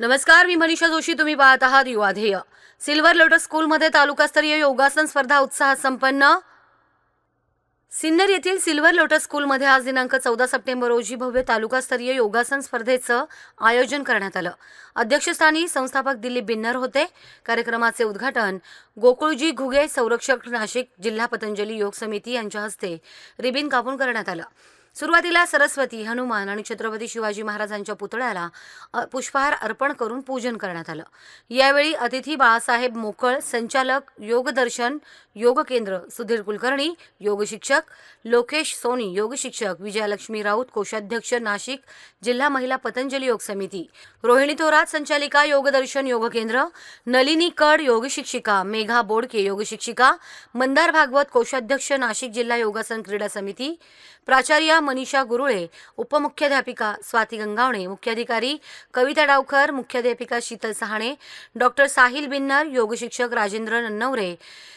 नमस्कार मी मनीषा जोशी. तुम्ही पाहत आहात युवा ध्येय. सिल्वर लोटस स्कूलमध्ये तालुकास्तरीय योगासन स्पर्धा उत्साहात संपन्न. सिन्नर येथील सिल्वर लोटस स्कूलमध्ये आज दिनांक चौदा सप्टेंबर रोजी भव्य तालुकास्तरीय योगासन स्पर्धेचं आयोजन करण्यात आलं. अध्यक्षस्थानी संस्थापक दिलीप बिन्नर होते. कार्यक्रमाचे उद्घाटन गोकुळजी घुगे संरक्षक नाशिक जिल्हा पतंजली योग समिती यांच्या हस्ते रिबिन कापून करण्यात आलं. सुरुवातीला सरस्वती हनुमान आणि छत्रपती शिवाजी महाराजांच्या पुतळ्याला पुष्पहार अर्पण करून पूजन करण्यात आलं. यावेळी अतिथी बाळासाहेब मोकळ संचालक योगदर्शन योग केंद्र सुधीर कुलकर्णी योग शिक्षक लोकेश सोनी योग शिक्षक विजयालक्ष्मी राऊत कोषाध्यक्ष नाशिक जिल्हा महिला पतंजली योग समिती. रोहिणी थोरात संचालिका योगदर्शन योग केंद्र नलिनी कड योग शिक्षिका मेघा बोडके योग शिक्षिका मंदार भागवत कोषाध्यक्ष नाशिक जिल्हा योगासन क्रीडा समिती. प्राचार्य मनीषा गुरुळे उपमुख्याध्यापिका स्वाती गंगावणे मुख्याधिकारी कविता डावकर मुख्याध्यापिका शीतल सहाणे डॉक्टर साहिल बिन्नर योग शिक्षक राजेंद्र नन्नवरे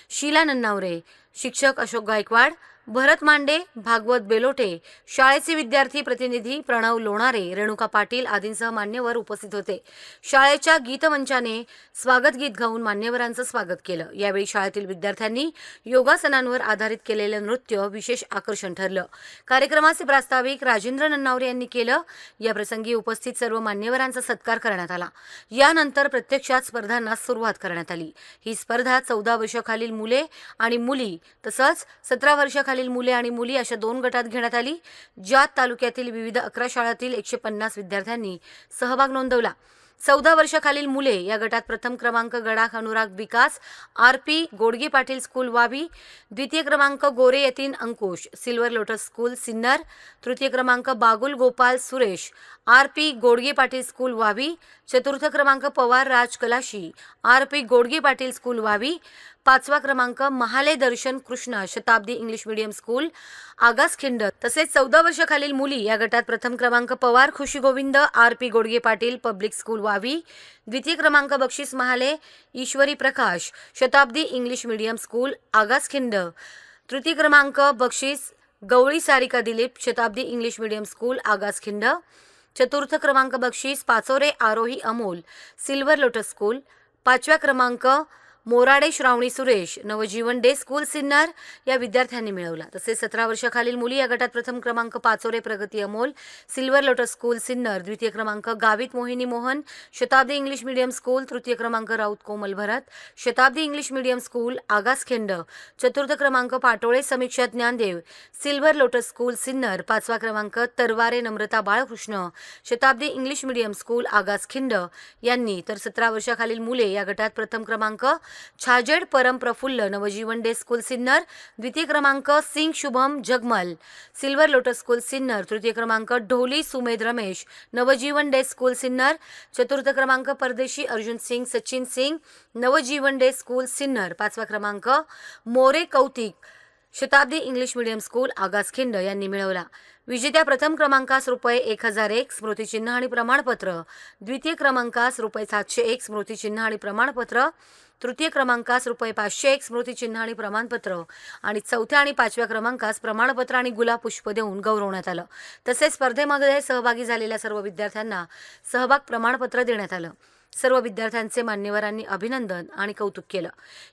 शीला नन्नावरे. शिक्षक अशोक गायकवाड भरत मांडे भागवत बेलोटे शाळेचे विद्यार्थी प्रतिनिधी प्रणव लोणारे रेणुका पाटील आदींसह मान्यवर उपस्थित होते. शाळेच्या गीतमंचाने स्वागत गीत गाऊन मान्यवरांचं स्वागत केलं. यावेळी शाळेतील विद्यार्थ्यांनी योगासनांवर आधारित केलेलं नृत्य विशेष आकर्षण ठरलं. कार्यक्रमाचे प्रास्ताविक राजेंद्र नन्नावरे यांनी केलं. या प्रसंगी उपस्थित सर्व मान्यवरांचा सत्कार करण्यात आला. यानंतर प्रत्यक्षात स्पर्धांना सुरुवात करण्यात आली. ही स्पर्धा चौदा वर्षाखालील मुले आणि मुली तसंच सतरा वर्षाखालील मुले आणि मुली अशा दोन गटात घेण्यात आली ज्यात तालुक्यातील विविध अकरा शाळातील एकशे पन्नास विद्यार्थ्यांनी सहभाग नोंदवला. चौदा वर्षाखालील मुले या गटात प्रथम क्रमांक Gadakh Anurag Vikas R P Godge Patil school Vavi द्वितीय क्रमांक Gore Yatin Ankush silver lotus school Sinnar तृतीय क्रमांक Bagul Gopal Suresh R P Godge Patil school Vavi चतुर्थ क्रमांक Pawar Raj Kalashi R P Godge Patil school Vavi पाचवा क्रमांक Mahale Darshan Krishna Shatabdi English medium school Agas Khind. तसेच चौदा वर्षाखालील मुली या गटात प्रथम क्रमांक Pawar Khushi Govind R P Godge Patil public school Vavi. द्वितीय क्रमांक बक्षीस Mahale Ishwari Prakash Shatabdi English medium school Agas Khind. तृतीय क्रमांक बक्षीस Gawali Sarika Dilip Shatabdi English medium school Agas खिंड. चतुर्थ क्रमांक बक्षीस Pachore Aarohi Amol Silver Lotus School. पाचव्या क्रमांक मोराडे श्रावणी सुरेश नवजीवन डे स्कूल सिन्नर या विद्यार्थ्यांनी मिळवला. तसेच सतरा वर्षाखालील मुली या गटात प्रथम क्रमांक Pachore Pragati Amol silver lotus school Sinnar द्वितीय क्रमांक Gavit Mohini Mohan Shatabdi English medium school तृतीय क्रमांक Raut Komal Bharat Shatabdi English medium school आगास खिंड चतुर्थ क्रमांक Patole Samiksha Dnyandev Silver Lotus School Sinnar पाचवा क्रमांक Tarware Namrata Balkrishna Shatabdi English medium school Agas Khind यांनी. तर सतरा वर्षाखालील मुले या गटात प्रथम क्रमांक छाजेड परम प्रफुल्ल नवजीवन डे स्कूल सिन्नर द्वितीय क्रमांक Singh Shubham Jagmal. Silver lotus school Sinnar तृतीय क्रमांक ढोली सुमेध रमेश. नवजीवन डे स्कूल सिन्नर चतुर्थ क्रमांक परदेशी अर्जुन सिंग सचिन सिंग. नवजीवन डे स्कूल सिन्नर पाचवा क्रमांक More Kautik. Shatabdi English medium school Agas Khind यांनी मिळवला. विजेत्या प्रथम क्रमांकास रुपये एक हजार एक स्मृतिचिन्ह आणि प्रमाणपत्र द्वितीय क्रमांकास रुपये सातशे एक स्मृतिचिन्ह आणि प्रमाणपत्र तृतीय क्रमांकास रुपये पाचशे एक स्मृतिचिन्ह आणि प्रमाणपत्र आणि चौथ्या आणि पाचव्या क्रमांकास प्रमाणपत्र आणि गुलाब पुष्प देऊन गौरवण्यात आलं. तसेच स्पर्धेमध्ये सहभागी झालेल्या सर्व विद्यार्थ्यांना सहभाग प्रमाणपत्र देण्यात आलं. सर्व विद्यार्थ्यांचे मान्यवरांनी अभिनंदन आणि कौतुक केलं.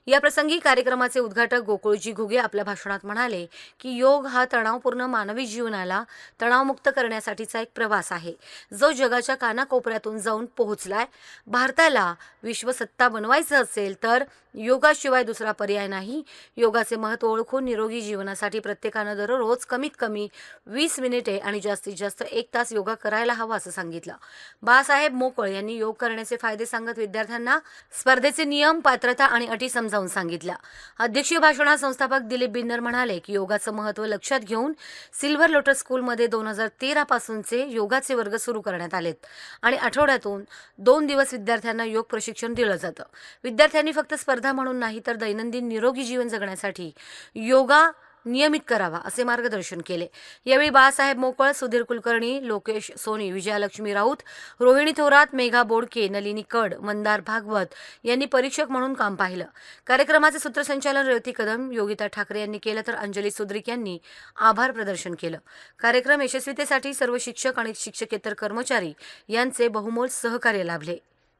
या प्रसंगी कार्यक्रमाचे उद्घाटक गोकुळजी घुगे आपल्या भाषणात म्हणाले की योग हा तणावपूर्ण मानवी जीवनाला तणावमुक्त करण्यासाठीचा एक प्रवास आहे. जो जगाच्या कानाकोपऱ्यातून जाऊन पोहोचलाय भारताला विश्वसत्ता बनवायचं असेल तर योगाशिवाय दुसरा पर्याय नाही. योगाचे महत्त्व ओळखून निरोगी जीवनासाठी प्रत्येकानं दररोज कमीत कमी वीस मिनिटे आणि जास्तीत जास्त एक तास योगा करायला हवा असं सांगितलं. बाळासाहेब मोकळ यांनी योग करण्याचे फायदे सांगत विद्यार्थ्यांना स्पर्धेचे नियम पात्रता आणि अटी समजावून सांगितल्या. अध्यक्षीय भाषणात संस्थापक दिलीप बिन्नर म्हणाले की योगाचं महत्त्व लक्षात घेऊन सिल्व्हर लोटस स्कूलमध्ये दोन हजार तेरा पासूनचे योगाचे वर्ग सुरू करण्यात आलेत आणि आठवड्यातून दोन दिवस विद्यार्थ्यांना योग प्रशिक्षण दिलं जातं. विद्यार्थ्यांनी फक्त स्पर्धा म्हणून नाही तर दैनंदिन निरोगी जीवन जगण्यासाठी योगा नियमित करावा असे मार्गदर्शन केले. यावेळी बाळासाहेब मोकळ सुधीर कुलकर्णी लोकेश सोनी विजयालक्ष्मी राऊत रोहिणी थोरात मेघा बोडके नलिनी कड मंदार भागवत यांनी परीक्षक म्हणून काम पाहिलं. कार्यक्रमाचे सूत्रसंचालन रेवती कदम योगिता ठाकरे यांनी केलं तर अंजली सुद्रिक यांनी आभार प्रदर्शन केलं. कार्यक्रम यशस्वीतेसाठी सर्व शिक्षक आणि शिक्षकेतर कर्मचारी यांचे बहुमोल सहकार्य लाभले.